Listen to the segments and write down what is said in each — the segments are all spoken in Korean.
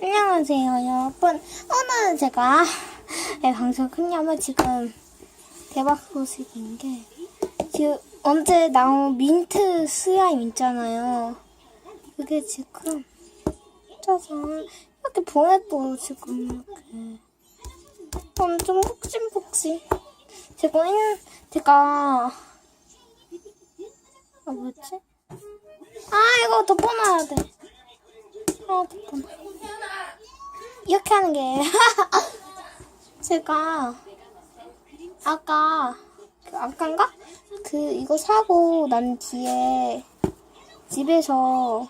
안녕하세요, 여러분. 오늘 제가 네, 방송 끝냐면 지금 대박 소식인 게 지금 언제 나온 민트 슬라임 있잖아요. 그게 지금 짜잔 이렇게 보냈고 지금 이렇게 엄청 폭신폭신. 제가 인 제가 아 뭐지? 아 이거 덮어놔야 돼. 아. 이렇게 하는 게 제가 아까 그 아까인가? 그 이거 사고 난 뒤에 집에서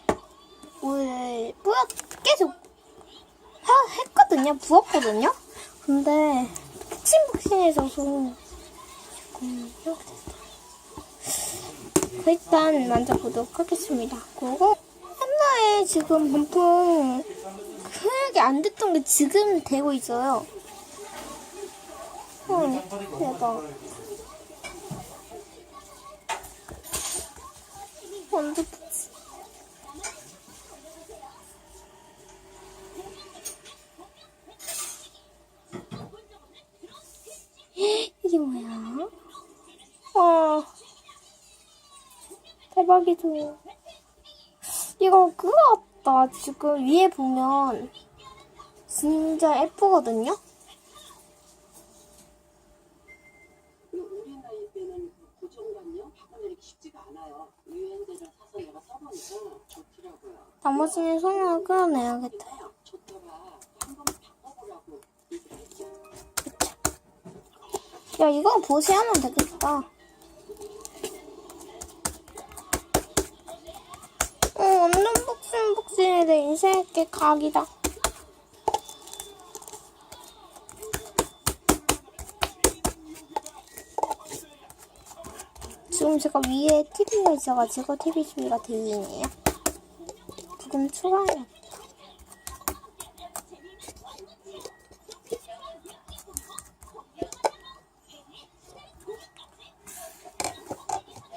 오늘 뿌려 계속 하, 했거든요. 부었거든요. 근데 푹신푹신해져서 지금 이렇게 됐어요 일단 만져보도록 하겠습니다. 그리고 옛날에 지금 반품 흐르게 안 됐던 게 지금 되고 있어요. 헐, 대박. 완전. 이게 뭐야? 와, 대박이죠. 이거 그거 같다. 지금 위에 보면 진짜 예쁘거든요? 나머지는 손으로 끌어내야겠다. 야, 이거 보시 하면 되겠다. 어, 완전 인생의 각이다. 지금 제가 위에 TV가 있어가지고 TV 소리가 들리네요. 조금 추가해요.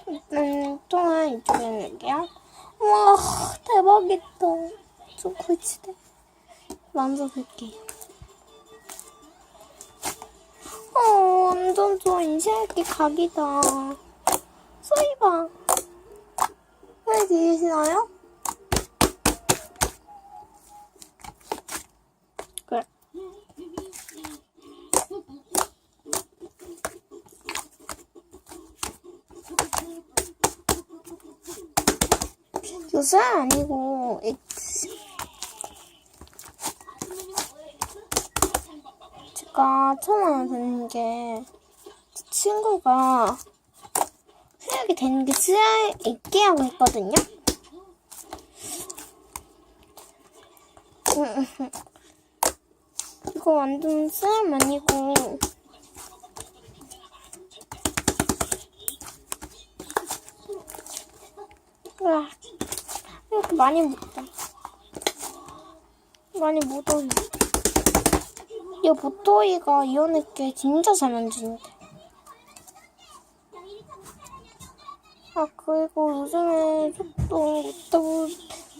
일단 통화 이쪽에 넣을게요. 와 대박이다. 좀 거치대. 만져볼게요. 어 완전 좋아 인생의 각이다. 소이방. 왜 들리시나요? 요새 아니고 제가 처음 알았는 게 친구가 수약이 되는 게 수야 있게 하고 했거든요. 음. 이거 완전 수약 아니고 으악. 이렇게 많이 묻다. 많이 묻어요. 이 보토이가 이혼했게 진짜 잘 만지는데. 아 그리고 요즘에 속도 못하고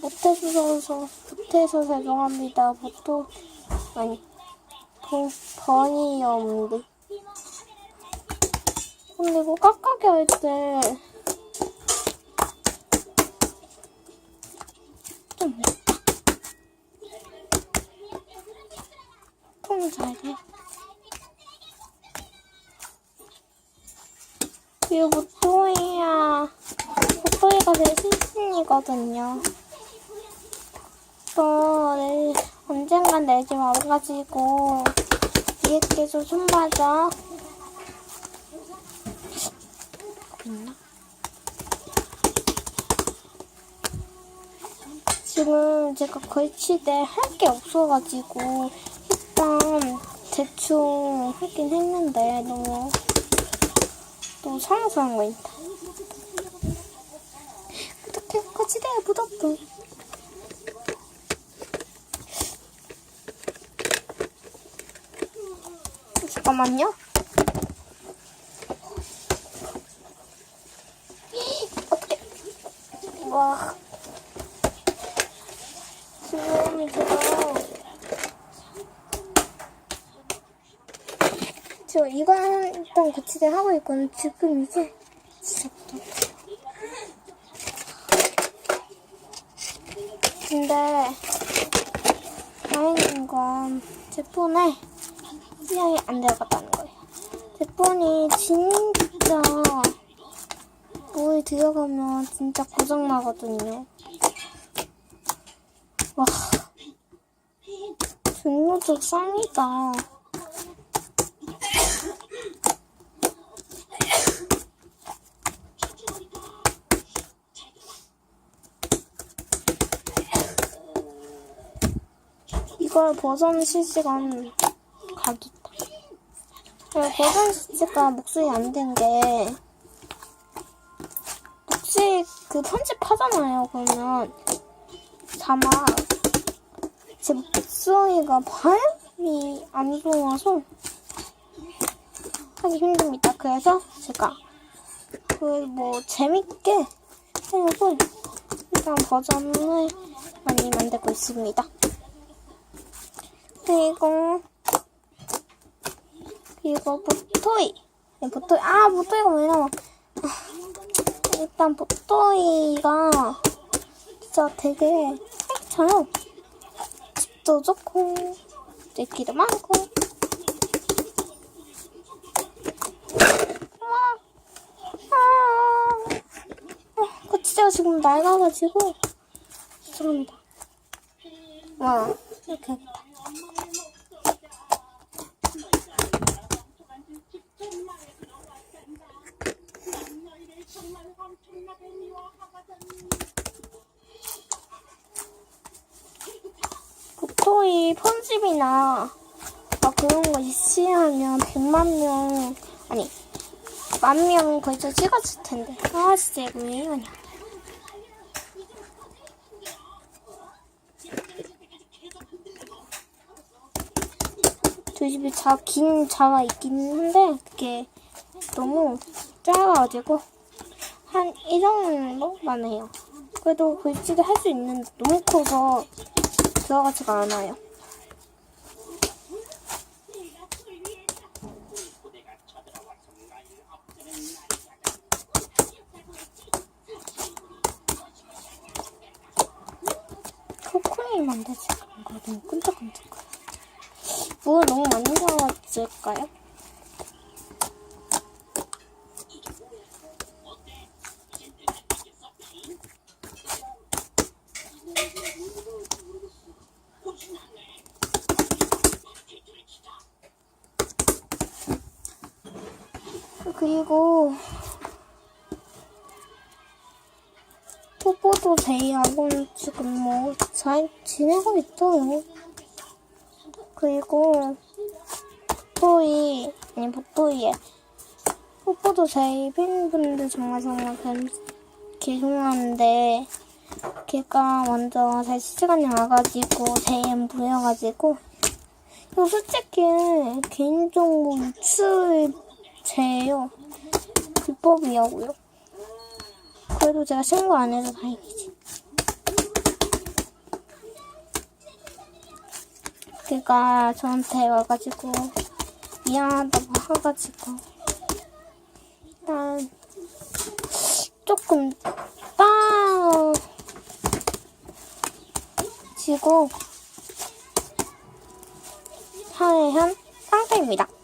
못해서 못해서 죄송합니다. 보토 아니 보 버니엄데. 근데 이거 깎아게 할때 좀 통 잘해. 이거 보토이야. 보토이가 제 시즌이거든요. 또 내, 언젠간 내 집 와가지고 위에 계속 좀 봐줘. 지금 제가 걸치대 할 게 없어가지고 일단 대충 하긴 했는데 너무 또 사랑스러운 거 있다. 어떻게 거치대에 묻었어? 잠깐만요. 어떻게? 와. 지금 저 이거 일단 고치대 하고 있거든. 지금 진짜 못한다. 근데 다행인 건 제 폰에 수량이 안 들어갔다는 거예요. 제 폰이 진짜 물이 들어가면 진짜 고장 나거든요. 와, 중노적 쌍이다. 이걸 버전 실시간 가겠다. 네, 버전 실시간 목소리 안 된 게, 혹시 그 편집하잖아요, 그러면. 자막, 제 목소리가 발음이 안 좋아서 하기 힘듭니다. 그래서 제가 그 뭐 재밌게 하려고 일단 버전을 많이 만들고 있습니다. 그리고 이거 보토이. 네, 보토이. 아 보토이가 왜 나와? 아, 일단 보토이가 진짜 되게 살짝요. 집도 좋고 들기도 많고. 아, 아, 아, 고치대가 지금 낡아가지고 죄송합니다. 와 이렇게 하겠다 보통이 편집이나 막 그런 거 있으면 100만 명 아니 만명 벌써 찍었을 텐데. 아 진짜 왜 이러냐 저희 집에 자, 긴 자가 있긴 한데 그게 너무 짧아가지고 한 이 정도만 해요. 그래도 글씨도 할 수 있는데 너무 커서 들어가지가 않아요. 코코이 만들지 이거 너무 끈적끈적 해. 물 너무 많이 넣어질까요? 그리고 뽀뽀도 제이하고는 지금 뭐 잘 지내고 있어요. 그리고 보토이 아니 보토이에 뽀뽀도 제이 팬분들 정말 정말 뱀- 죄송한데 걔가 먼저 제 시간이 와가지고 제이엔 보여가지고 이거 솔직히 개인정보 유출 죄예요. 불법이라고요. 그래도 제가 신고 안 해서 다행이지. 걔가 저한테 와가지고 미안하다고 해가지고 일단 조금 따지고 사회한 상태입니다.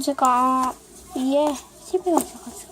지금 제가 위에 TV가 있어가지고